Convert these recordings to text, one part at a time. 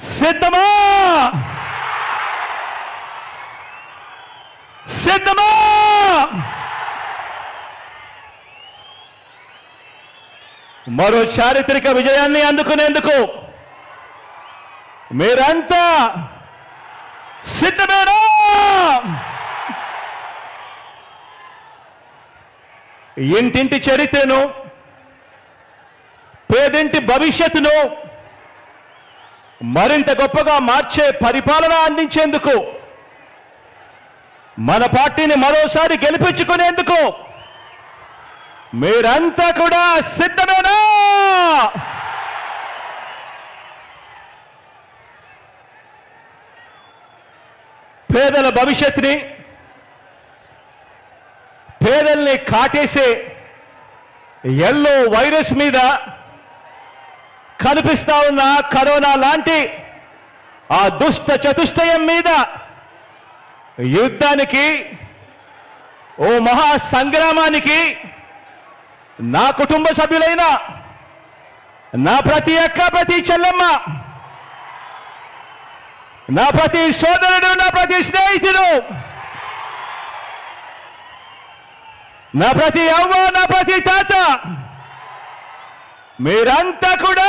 సిద్ధమా? సిద్ధమా? మరో చారిత్రక విజయాన్ని అందుకునేందుకు మీరంతా సిద్ధమేనా? ఇంటింటి చరిత్రను పేదింటి భవిష్యత్తును మరింత గొప్పగా మార్చే పరిపాలన అందించేందుకు మన పార్టీని మరోసారి గెలిపించుకునేందుకు మీరంతా కూడా సిద్ధమేనా? పేదల భవిష్యత్తుని పేదల్ని కాటేసే ఎల్లో వైరస్ మీద కనిపిస్తా ఉన్న కరోనా లాంటి ఆ దుష్ట చతుష్టయం మీద యుద్ధానికి ఓ మహా సంగ్రామానికి నా కుటుంబ సభ్యులైన నా ప్రతి అక్క ప్రతి చెల్లెమ్మ నా ప్రతి సోదరుడు నా ప్రతి స్నేహితుడు నా ప్రతి అవ్వ నా ప్రతి తాత మీరంతా కూడా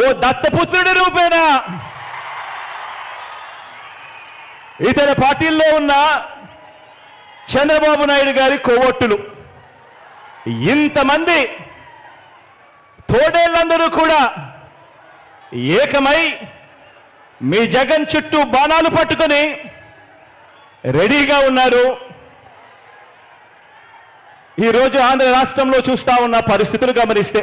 ఓ దత్తపుత్రుడి రూపేనా ఇతర పార్టీల్లో ఉన్న చంద్రబాబు నాయుడు గారి కొవ్వొట్టులు. ఇంతమంది తోడేళ్ళందరూ కూడా ఏకమై మీ జగన్ చుట్టూ బాణాలు పట్టుకొని రెడీగా ఉన్నారు. ఈరోజు ఆంధ్ర రాష్ట్రంలో చూస్తా ఉన్న పరిస్థితులు గమనిస్తే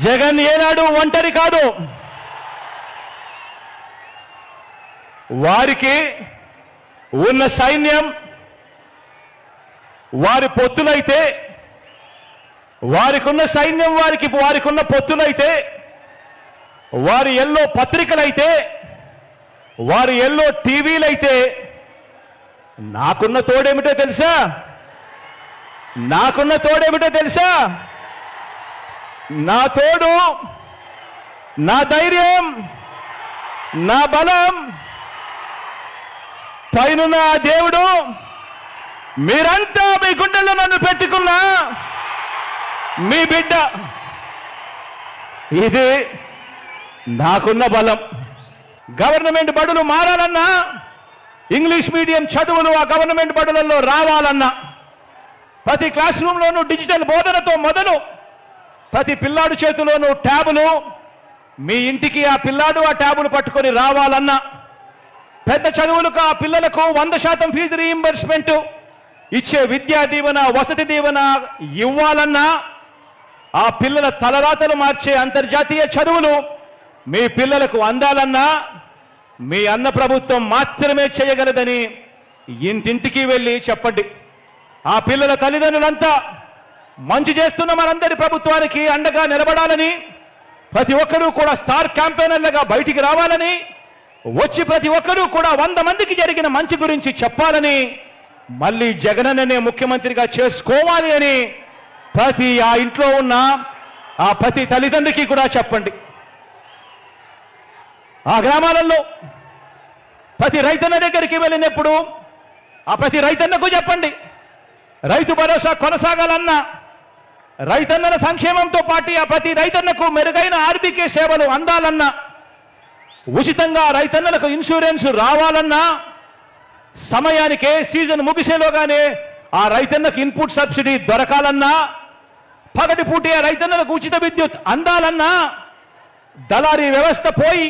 జగన్ ఏనాడు ఒంటరి కాదు. వారికి ఉన్న సైన్యం వారి పొత్తులైతే వారికున్న సైన్యం వారికి వారికున్న పొత్తులైతే వారి ఎల్లో పత్రికలైతే వారి ఎల్లో టీవీలైతే నాకున్న తోడేమిటో తెలుసా? నాకున్న తోడేమిటో తెలుసా? నా తోడు నా ధైర్యం నా బలం పైనున్న నా దేవుడు మీరంతా మీ గుండెల్లో నన్ను పెట్టుకున్న మీ బిడ్డ. ఇది నాకున్న బలం. గవర్నమెంట్ బడులు మారాలన్నా ఇంగ్లీష్ మీడియం చదువులు ఆ గవర్నమెంట్ బడులలో రావాలన్నా ప్రతి క్లాస్ రూమ్లోనూ డిజిటల్ బోధనతో మొదలు ప్రతి పిల్లాడు చేతిలోనూ ట్యాబులు మీ ఇంటికి ఆ పిల్లాడు ఆ ట్యాబులు పట్టుకొని రావాలన్నా పెద్ద చదువులకు ఆ పిల్లలకు వంద శాతం ఫీజు రీయింబర్స్మెంట్ ఇచ్చే విద్యా దీవెన వసతి దీవెన ఇవ్వాలన్నా ఆ పిల్లల తలరాతలు మార్చే అంతర్జాతీయ చదువులు మీ పిల్లలకు అందాలన్నా మీ అన్న ప్రభుత్వం మాత్రమే చేయగలదని ఇంటింటికి వెళ్ళి చెప్పండి. ఆ పిల్లల తల్లిదండ్రులంతా మంచి చేస్తున్న మనందరి ప్రభుత్వానికి అండగా నిలబడాలని ప్రతి ఒక్కరూ కూడా స్టార్ క్యాంపెయినర్లుగా బయటికి రావాలని వచ్చి ప్రతి ఒక్కరూ కూడా వంద మందికి జరిగిన మంచి గురించి చెప్పాలని మళ్ళీ జగనన్ననే ముఖ్యమంత్రిగా చేసుకోవాలి అని ప్రతి ఆ ఇంట్లో ఉన్న ఆ ప్రతి తల్లిదండ్రికి కూడా చెప్పండి. ఆ గ్రామాలలో ప్రతి రైతన్న దగ్గరికి వెళ్ళినప్పుడు ఆ ప్రతి రైతన్నకు చెప్పండి. రైతు భరోసా కొనసాగాలన్నా రైతన్నల సంక్షేమంతో పాటు ఆ ప్రతి రైతన్నకు మెరుగైన ఆర్థిక సేవలు అందాలన్నా ఉచితంగా రైతన్నలకు ఇన్సూరెన్స్ రావాలన్నా సమయానికే సీజన్ ముగిసేలోగానే ఆ రైతన్నకు ఇన్పుట్ సబ్సిడీ దొరకాలన్నా పగటి పూటే ఆ రైతన్నలకు ఉచిత విద్యుత్ అందాలన్నా దళారీ వ్యవస్థ పోయి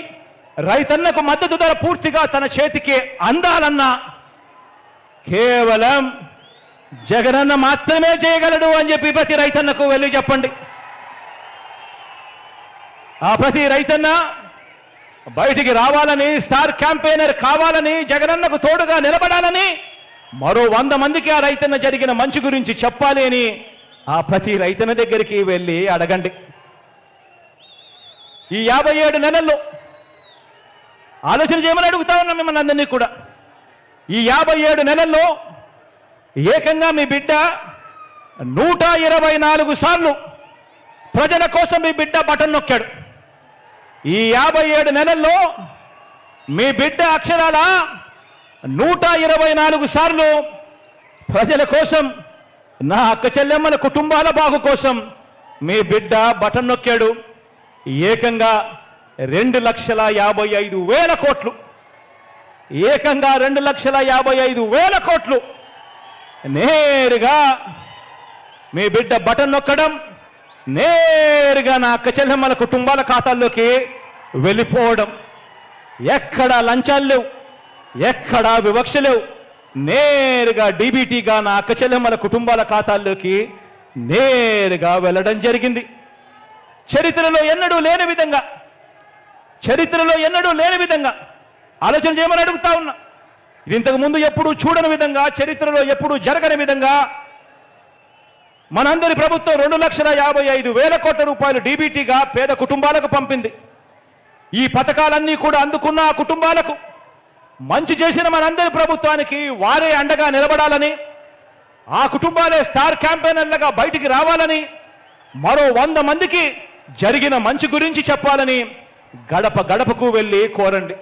రైతన్నకు మద్దతు ధర పూర్తిగా తన చేతికి అందాలన్నా కేవలం జగనన్న మాత్రమే చేయగలడు అని చెప్పి ప్రతి రైతన్నకు వెళ్ళి చెప్పండి. ఆ ప్రతి రైతన్న బయటికి రావాలని స్టార్ క్యాంపెయినర్ కావాలని జగనన్నకు తోడుగా నిలబడాలని మరో వంద మందికి ఆ రైతన్న జరిగిన మంచి గురించి చెప్పాలి అని ఆ ప్రతి రైతన్న దగ్గరికి వెళ్ళి అడగండి. ఈ యాభై ఏడు నెలల్లో ఆలోచన చేయమని అడుగుతా ఉన్నాం మిమ్మల్ని అందరినీ కూడా. ఈ యాభై ఏడు నెలల్లో ఏకంగా మీ బిడ్డ నూట ఇరవై నాలుగు సార్లు ప్రజల కోసం మీ బిడ్డ బటన్ నొక్కాడు. ఈ యాభై ఏడు నెలల్లో మీ బిడ్డ అక్షరాల నూట ఇరవై నాలుగు సార్లు ప్రజల కోసం నా అక్క చెల్లెమ్మల కుటుంబాల బాగు కోసం మీ బిడ్డ బటన్ నొక్కాడు. ఏకంగా రెండు లక్షల యాభై ఐదు వేల కోట్లు. ఏకంగా రెండు లక్షల యాభై ఐదు వేల కోట్లు. నేరుగా మీ బిడ్డ బటన్ నొక్కడం నేరుగా నా అక్క చెల్లెమ్మల కుటుంబాల ఖాతాల్లోకి వెళ్ళిపోవడం. ఎక్కడా లంచాలు లేవు ఎక్కడా వివక్ష లేవు నేరుగా డీబీటీగా నా అక్క చెల్లెమ్మల కుటుంబాల ఖాతాల్లోకి నేరుగా వెళ్ళడం జరిగింది. చరిత్రలో ఎన్నడూ లేని విధంగా చరిత్రలో ఎన్నడూ లేని విధంగా ఆలోచన చేయమని అడుగుతా ఉన్నా. ఇది ఇంతకుముందు ఎప్పుడూ చూడని విధంగా చరిత్రలో ఎప్పుడూ జరగని విధంగా మనందరి ప్రభుత్వం రెండు లక్షల యాభై ఐదు వేల కోట్ల రూపాయలు డీబీటీగా పేద కుటుంబాలకు పంపింది. ఈ పథకాలన్నీ కూడా అందుకున్న ఆ కుటుంబాలకు మంచి చేసిన మనందరి ప్రభుత్వానికి వారే అండగా నిలబడాలని ఆ కుటుంబాలే స్టార్ క్యాంపెయినర్లుగా బయటికి రావాలని మరో వంద మందికి జరిగిన మంచి గురించి చెప్పాలని గడప గడపకు వెళ్ళి కోరండి.